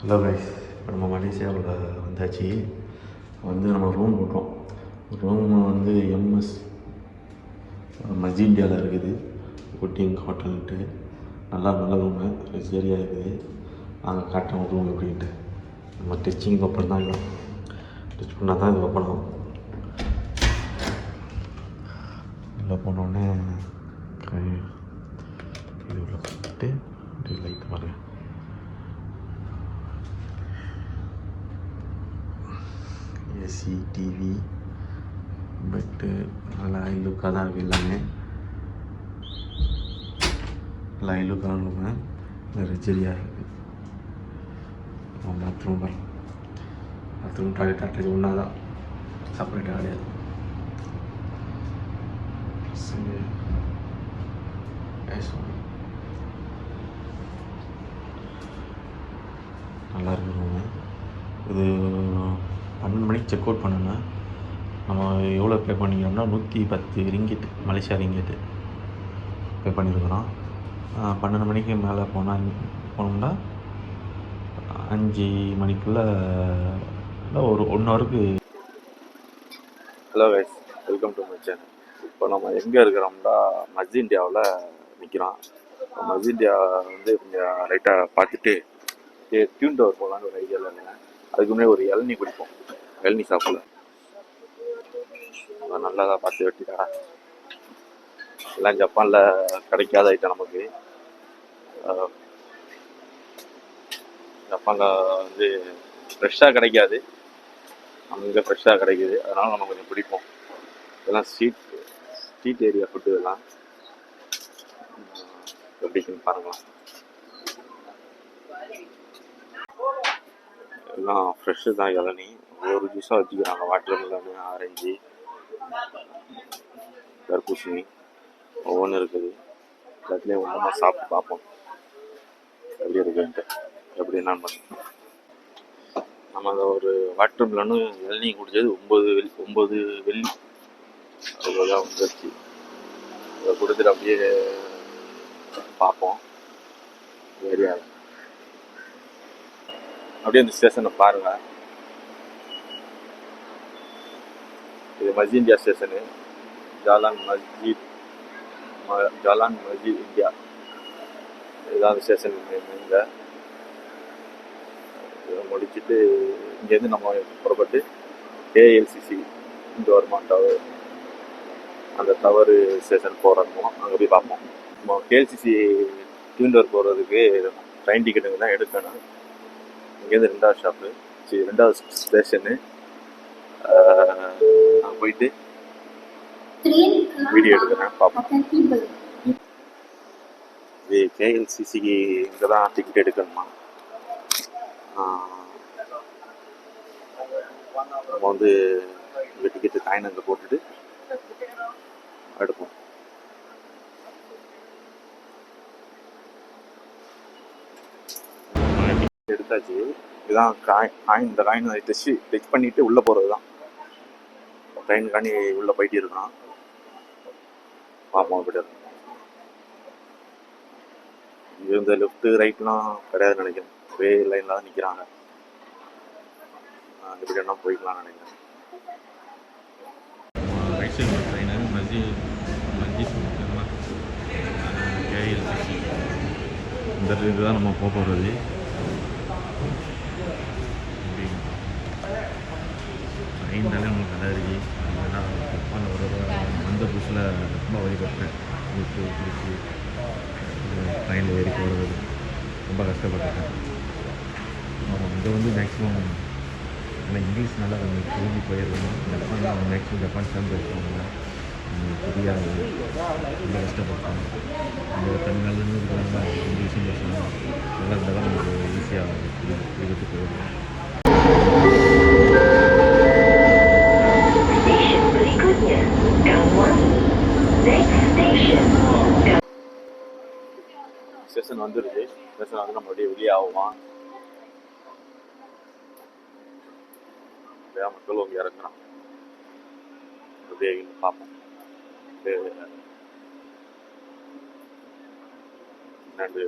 Hello guys இப்போ நம்ம மலேசியாவில் வந்தாச்சு. வந்து நம்ம ரூம் விட்டோம் ரூம் வந்து எம்எஸ் மஜிண்டியாவில் இருக்குது. குட்டிங் ஹோட்டல்ன்ட்டு நல்லா நல்ல ரூமு லக்ஸரியாக இருக்குது. அங்கே காட்டுறோம் ரூம் எப்படின்ட்டு. நம்ம டச்சிங் ஓப்பன் தான் இல்லை டச் பண்ணால் தான் இது ஓப்பன் ஆகும். உள்ளே போனோடனே இது உள்ள போட்டு அப்படியே லைட் மாதிரி ஏசி டிவி பெட்டு நல்லா லுக்காக தான் இருக்குது எல்லாமே. நல்லா லுக்காக ரூமு ரிஜரியாக இருக்குது பாத்ரூம் பாத்ரூம் டாய்லெட் அட்டாச் ஒன்றா தான். செப்பரேட்டாக கிடையாது. சரி. நல்லா இருக்கு இது செக் அவுட் பண்ணணும் நம்ம எவ்வளோ பே பண்ணிக்கிறோம்னா நூற்றி பத்து ரிங்கிட்டு மலேசியா ரிங்கிட்டு பே பண்ணியிருக்கிறோம் பன்னெண்டு மணிக்கு மேலே போனால் போனோம்னா அஞ்சு மணிக்குள்ளே ஒரு ஒன் ஹவருக்கு hello guys welcome to my channel இப்போ நம்ம எங்கே இருக்கிறோம்னா மஸ் இந்தியாவில் நிற்கிறோம் மஸ் இந்தியா வந்து கொஞ்சம் லைட்டாக பார்த்துட்டு டியூன் டவர் போகலான்னு ஒரு ஐடியாவில் இருந்தேன். அதுக்கு முன்னாடி ஒரு இளநீ குடிப்போம். இளநீ சாப்பிடல. நல்லதாக பார்த்து வெட்டிடா எல்லாம் ஜப்பானில் கிடைக்காத ஐட்டம் நமக்கு. ஜப்பானில் வந்து ஃப்ரெஷ்ஷாக கிடைக்காது. அங்கே ஃப்ரெஷ்ஷாக கிடைக்குது. அதனால் நம்ம கொஞ்சம் பிடிப்போம் இதெல்லாம் ஸ்ட்ரீட் ஸ்ட்ரீட் ஏரியா ஃபுட்டு இதெல்லாம். எப்படி இருக்குன்னு பாருங்களேன். எல்லாம் ஃப்ரெஷ்ஷு தான் இளநீ. ஒரு ஜூஸாக வச்சுக்கிறாங்க வாட்டர் மெலனு ஆரஞ்சு தர்பூசணி ஒவ்வொன்றும் இருக்குது எல்லாத்துலேயும் ஒன்றா சாப்பிட்டு பார்ப்போம் எப்படி இருக்குன்ட்டு எப்படி என்னன்னு நம்ம அந்த ஒரு வாட்டர் மில்லனு இளநீ குடிச்சது ஒம்பது வெள்ளி ஒம்பது வெள்ளி அவ்வளோதான் வந்துருச்சு அதை கொடுத்துட்டு அப்படியே பார்ப்போம் ஏரியா அப்படியே அந்த ஸ்டேஷனை பாருங்கள் மஸ்ஜி இந்தியா ஸ்டேஷனு ஜாலான் மஸ்ஜித் ம- ஜாலான் மஸ்ஜித் இந்தியா இதுதான் ஸ்டேஷன் இங்கே இதை முடிச்சுட்டு இங்கேருந்து நம்ம புறப்பட்டு ஏஎல்சிசி இந்த டவர் அந்த டவர் ஸ்டேஷன் போகிறோம் அங்கே போய் பார்ப்போம் நம்ம கேஎல்சிசி டியூண்டர் போகிறதுக்கு ட்ரெயின் டிக்கெட்டுங்க தான் எடுக்கணும். இங்கேருந்து ரெண்டாவது ஷாப்பு சரி ரெண்டாவது ஸ்டேஷனு நான் போயிட்டு வீடியோ எடுக்கிறேன் பார்ப்போம். இது கேஎல்சிசிக்கு இங்கே தான் டிக்கெட் எடுக்கணுமா? நம்ம வந்து இந்த டிக்கெட்டு காயின் அங்கே போட்டுட்டு எடுப்போம். எடுத்தாச்சு. இதுதான் காயின் காயின் இந்த காயின் டச் டச் பண்ணிட்டு உள்ளே போகிறது தான் ட்ரெயின் காணி உள்ளே போயிட்டு இருக்கான் பார்ப்போம் எப்படி இருக்கும் இந்த லெஃப்ட்டு ரைட்லாம் கிடையாதுன்னு நினைக்கிறேன் ஒரே லைனில் தான் நிற்கிறாங்க எப்படி வேணால் போய்க்கலாம்னு நினைக்கிறேன் ரைட் சைடு ட்ரெயின் மஸ்ஜி மஸ்ஜி கேஎல்சிசி இந்த இதுதான் நம்ம போக போகிறது ட்ரெயின்னாலே நமக்கு நல்லா இருக்குது தடவை புதுசில் ரொம்ப வழிபட்டேன். ஊட்டு பிடிச்சி ட்ரெயினில் ஏறி போகிறது ரொம்ப கஷ்டப்பட்டுட்டேன். ஆமாம் இங்கே வந்து மேக்ஸிமம் ஆனால் இங்கிலீஷ் நல்லா கொஞ்சம் திரும்பி போயிடணும். ஜப்பான் மேக்ஸிமம் ஜப்பான் சேர்ந்து பேசுவாங்க தெரியாது. ரொம்ப கஷ்டப்பட்டேன். இந்த தமிழ்நாடுலேருந்து இருக்கிறாங்க இங்கிலீஷும் பேசுவாங்க நல்லா இருந்தால் தான் நமக்கு ஈஸியாக புரிஞ்சு போயிடும் செஷன் வந்துருச்சு செஷன் வந்து நம்ம அப்படியே வெளியே ஆகுவான் அப்படியே மக்கள் வந்து இறங்குறான் அப்படியே பார்ப்போம். என்னண்டு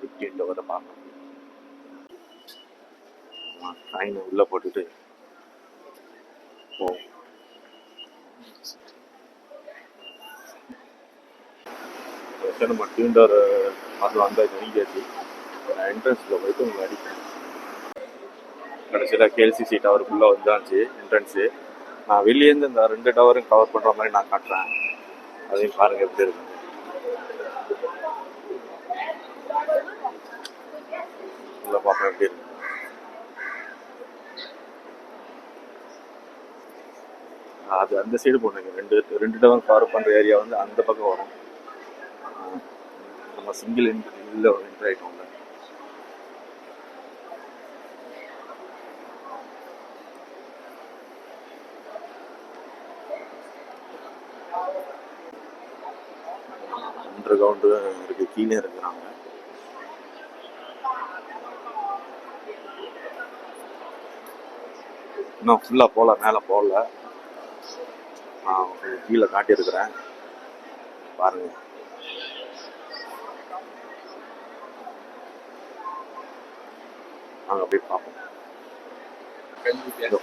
ஃபிஃப்டீன் பார்ப்போம். காயின் உள்ளே போட்டுட்டு போவோம் சரி நம்ம டியூண்டர் அது வந்தாச்சு நீங்கியாச்சு என்ட்ரன்ஸில் போயிட்டு உங்களை அடிப்பேன். கடைசியில் கேஎல்சிசி டவருக்குள்ளே வந்தாச்சு என்ட்ரன்ஸு நான் வெளியேருந்து இந்த ரெண்டு டவரும் கவர் பண்ணுற மாதிரி நான் காட்டுறேன். அதையும் பாருங்கள் எப்படி இருக்கு. உள்ள பார்க்குறேன் எப்படி இருக்கு. அது அந்த சைடு போனீங்க ரெண்டு ரெண்டு டவர் கவர் பண்ணுற ஏரியா வந்து அந்த பக்கம் வரும். நம்ம சிங்கிள் இதில் என்ட்ரு ஆகிட்டோம்ல அண்டர் கிரவுண்டு இருக்கு கீழே இருக்கிறாங்க. இன்னும் ஃபுல்லாக போகல மேலே போகல. நான் கீழே காட்டியிருக்கிறேன். பாருங்க. நாங்கள் போய் பார்ப்போம்.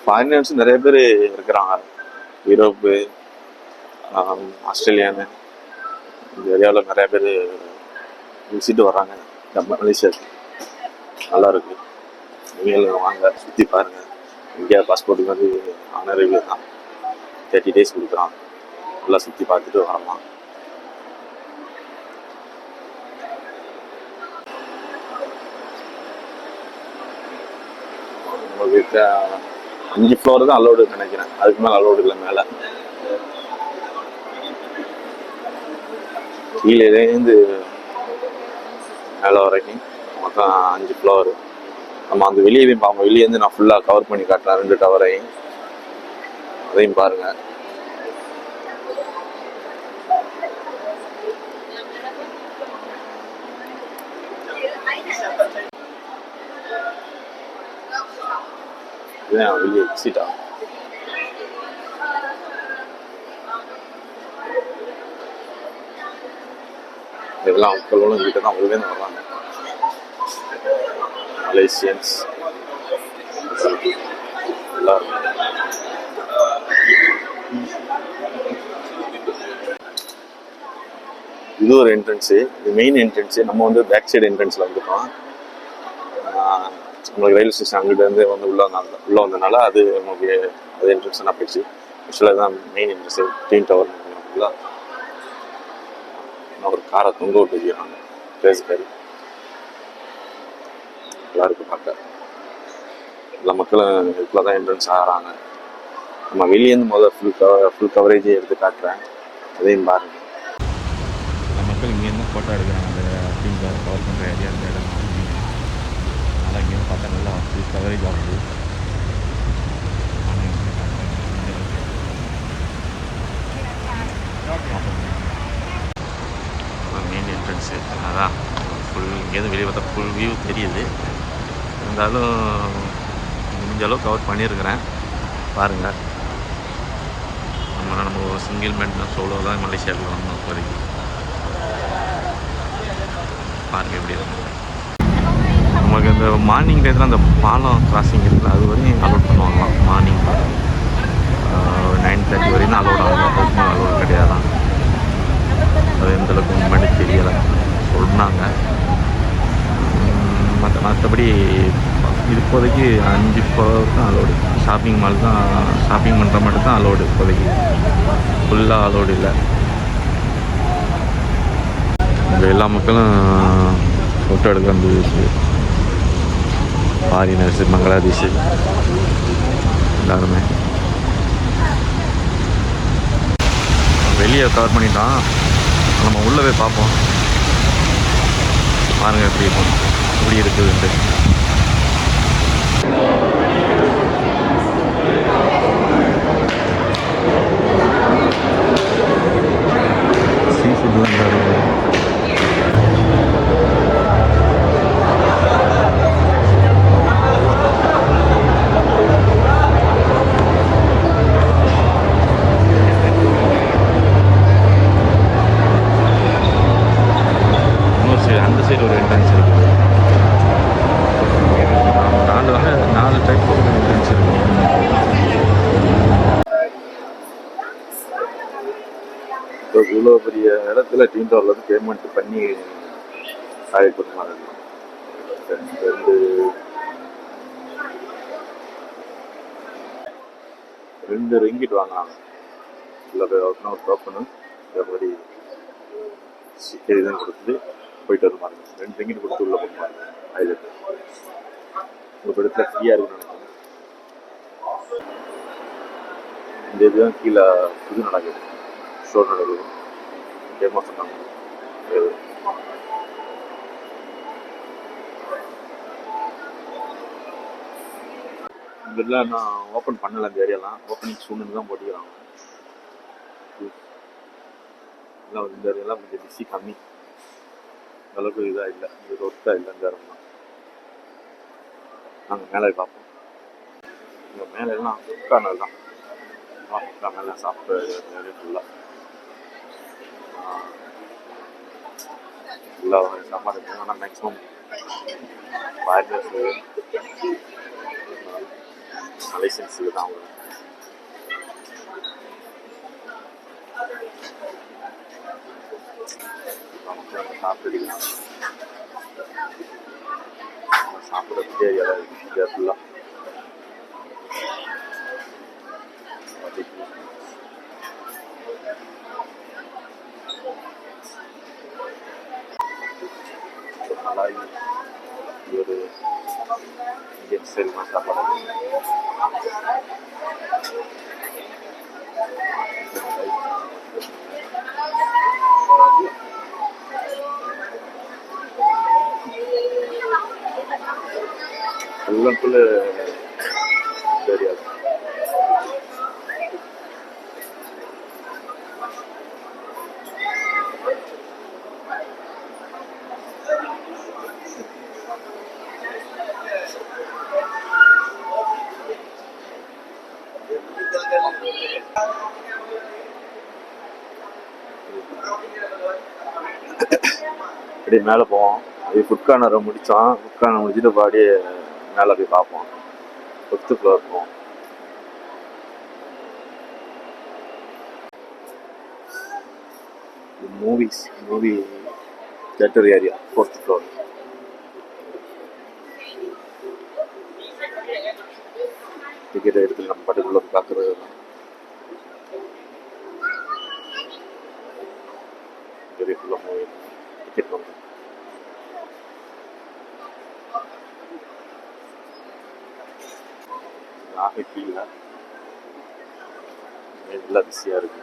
ஃபாரினர்ஸ் நிறைய பேர் இருக்கிறாங்க. யூரோப்பு ஆஸ்திரேலியான்னு இந்த ஏரியாவில் நிறைய பேர் விசிட்டு வர்றாங்க. நம்ம மலேசியாவுக்கு நல்லா இருக்கு. நீங்களும் வாங்க சுற்றி பாருங்க. இந்தியா பாஸ்போர்ட்டுக்கு வந்து ஆனரபிள் தான். தேர்ட்டி டேஸ் கொடுக்குறான். நல்லா சுற்றி பார்த்துட்டு வரலாம். உங்களுக்கு அஞ்சு ஃப்ளோர் தான் அலோடு நினைக்கிறேன். அதுக்கு மேலே அலோடு இல்லை மேலே. கீழேருந்து மேலே வரைக்கும் மொத்தம் அஞ்சு ஃப்ளோரு நம்ம அந்த வெளியேயும் பார்ப்போம் வெளியேருந்து நான் ஃபுல்லாக கவர் பண்ணி காட்டுறேன். ரெண்டு டவரையும் அதையும் பாருங்க. இதுதான் வெளியே எக்ஸிட் ஆகும் இதெல்லாம் மக்களும் கிட்ட தான் உள்ளே வர்றாங்க மலேசியன்ஸ் எல்லாரும் இது ஒரு என்ட்ரன்ஸு இது மெயின் என்ட்ரன்ஸு நம்ம வந்து பேக் சைடு என்ட்ரன்ஸில் வந்துட்டோம் நம்மளுக்கு ரயில்வே ஸ்டேஷன் அங்கிட்டேருந்து வந்து உள்ளே வந்தாங்க உள்ளே வந்தனால அது நமக்கு அது என்ட்ரன்ஸ் தான் போயிடுச்சு ஆக்சுவலாக தான் மெயின் இன்ட்ரெஸ்ட் டீன் டவர் ஃபுல்லாக ஒரு காரை தொங்க விட்டு வைக்கிறாங்க ரேஸ் காரி நல்லா பார்க்க எல்லா மக்களும் இதுக்குள்ள தான் என்ட்ரன்ஸ் ஆகிறாங்க நம்ம வெளியேருந்து முதல்ல ஃபுல் கவர் ஃபுல் கவரேஜே எடுத்து காட்டுறேன் அதையும் பாருங்க மக்கள் இங்கேருந்து ஃபோட்டோ எடுக்கிறாங்க அந்த டீம் கவர் பண்ணுற ஏரியா அந்த இடம் அதனால் பார்த்தா நல்லா ஃபுல் கவரேஜ் ஆகுது மெயின் என்ட்ரன்ஸு அதான் ஃபுல் இங்கேருந்து வெளியே பார்த்தா ஃபுல் வியூ தெரியுது இருந்தாலும் முடிஞ்ச அளவு கவர் பண்ணியிருக்கிறேன் பாருங்கள் நம்ம நம்ம ஒரு சிங்கிள் மேன் தான் சோலோ தான் மலேசியாவுக்கு வந்தோம் இப்போதைக்கு. பாருங்கள் எப்படி இருக்கும் நமக்கு இந்த மார்னிங் டயத்தில் அந்த பாலம் கிராசிங் இருக்குல்ல அது வரையும் அலோட் பண்ணுவாங்களாம் மார்னிங் நைன் தேர்ட்டி வரையும் அலோட் ஆகும். அதுக்கு மேலே அலோட் கிடையாதான். அது எந்த அளவுக்கு உண்மைன்னு தெரியலை. சொன்னாங்க. மற்ற மற்றபடி இப்போதைக்கு அஞ்சு ஃப்ளோர் தான் அலோடு ஷாப்பிங் மால் தான் ஷாப்பிங் பண்ணுற மட்டும் தான் அலோடு இப்போதைக்கு. ஃபுல்லாக அலோடு இல்லை. இங்கே எல்லா மக்களும் ஃபோட்டோ எடுக்க வந்துச்சு ஃபாரினர்ஸு பங்களாதேஷு எல்லாருமே. வெளியே கவர் பண்ணிட்டான். நம்ம உள்ளே போய் பார்ப்போம். பாருங்க எப்படி இருக்கும். எப்படி இருக்குதுன்ட்டு. ஃபெர்மெண்ட் பண்ணி காய பண்ணி மாதிரி இருக்கும் ரெண்டு ரெண்டு ரிங்கிட் வாங்கினாங்க இல்லை போய் ஒரு டோக்கனு இந்த மாதிரி சிக்கரி தான் போயிட்டு வர மாதிரி. ரெண்டு ரிங்கிட் கொடுத்து உள்ள போவாங்க அது ஒரு இடத்துல ஃப்ரீயாக இருக்குன்னு நினைக்கிறேன். இந்த இதுதான் கீழே இது நடக்குது. ஷோ நடக்குது டெமோ சொன்னாங்க இதெல்லாம் நான் ஓப்பன் பண்ணல அந்த ஏரியாலாம் ஓப்பனிங் சூழ்நிலை தான் போட்டிக்கிறாங்க எல்லாம் இந்த ஏரியாலாம் கொஞ்சம் பிஸி கம்மி. அளவுக்கு இதாக இல்லை. இது ஒர்த்தாக இல்லை இந்த இடம்லாம் நாங்கள் மேலே பார்ப்போம். இங்கே மேலே எல்லாம் ஒர்க்கானது தான் உட்கா மேலே சாப்பிட்டு ஏரியா ஃபுல்லாக ஃபுல்லாக சாப்பாடு இருக்கும் ஆனால் மேக்ஸிமம் ஃபாரினர்ஸு மலேசியன்ஸுக்கு தான் அவங்க நமக்கு அங்கே சாப்பிட்டுக்கலாம் சாப்பிட ஏரியா இருக்கு ஃபுல்லாக நல்லா இது ஒரு இந்தியன் ஸ்டைல் சாப்பாடு ஃபுல் அண்ட் ஃபுல்லு தெரியாது அப்படியே மேலே போவோம். அப்படியே ஃபுட் கார்னரை முடித்தோம் ஃபுட் கார்னர் முடிச்சுட்டு அப்படியே மேலே போய் பார்ப்போம். ஃபிஃப்த்து ஃப்ளோர் போவோம். Movies movie theatre area fourth floor ticket எடுத்து நம்ம பட்டுக்குள்ள பார்க்குறது பெரிய ஃபுல்லாக மூவி டிக்கெட் வந்து நாகை கீழே எல்லாம் பிஸியாக இருக்கு.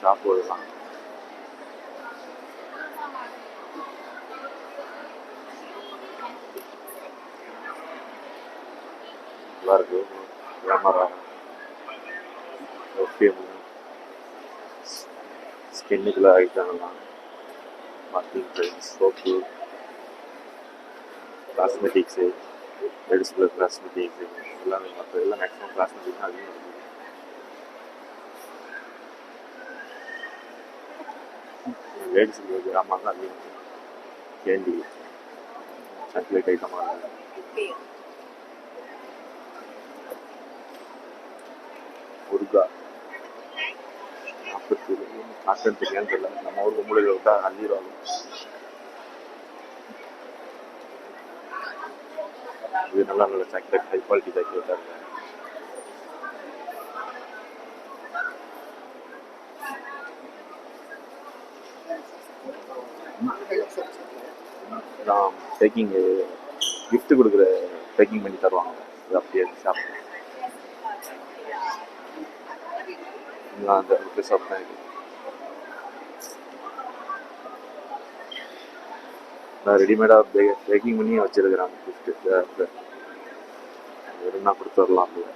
ஷாப் நல்லா இருக்கு. கேமரா பெர்ஃப்யூம் ஸ்கின்னுக்குள்ள ஐட்டம்லாம் மார்க்கிங் ட்ரெயின்ஸ் சோப்பு காஸ்மெட்டிக்ஸு லேடிஸ்குள்ள காஸ்மெட்டிக்ஸு எல்லாமே மற்ற எல்லாம் மேக்ஸிமம் காஸ்மெட்டிக் தான் அதிகம் இருக்குது லேடிஸுக்கு ஜாமான் தான் அதிகம் கேண்டி சாக்லேட் ஐட்டமாக இருக்குது நாற்பத்தி தெரியல. நம்ம ஊருக்கு மூலையில் விட்டா அள்ளிடுவாங்க. இது நல்லா நல்ல சாக்லேட் ஹை குவாலிட்டி சாக்லேட்டாக இருக்கு. நான் பேக்கிங் கிஃப்ட் கொடுக்குற பேக்கிங் பண்ணி தருவாங்க. இது அப்படியே சாப்பிட்டு எல்லாம் அந்த சாப்பிட்டேன் ஷாப் தான் இது. ரெடிமேடாக பே பேக்கிங் பண்ணி வச்சிருக்கிறாங்க கிஃப்ட்டு வேணும்னா கொடுத்து வரலாம் அப்படியே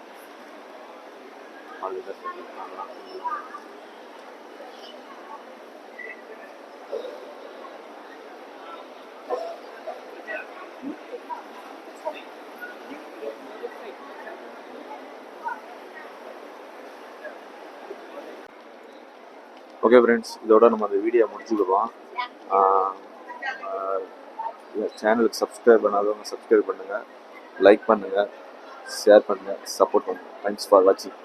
ஓகே ஃப்ரெண்ட்ஸ் இதோட நம்ம அந்த வீடியோ முடிச்சுக்கிடுவோம் சேனலுக்கு சப்ஸ்கிரைப் பண்ணாதவங்க சப்ஸ்கிரைப் பண்ணுங்கள் லைக் பண்ணுங்கள் ஷேர் பண்ணுங்கள் சப்போர்ட் பண்ணுங்கள் தேங்க்ஸ் ஃபார் வாட்சிங்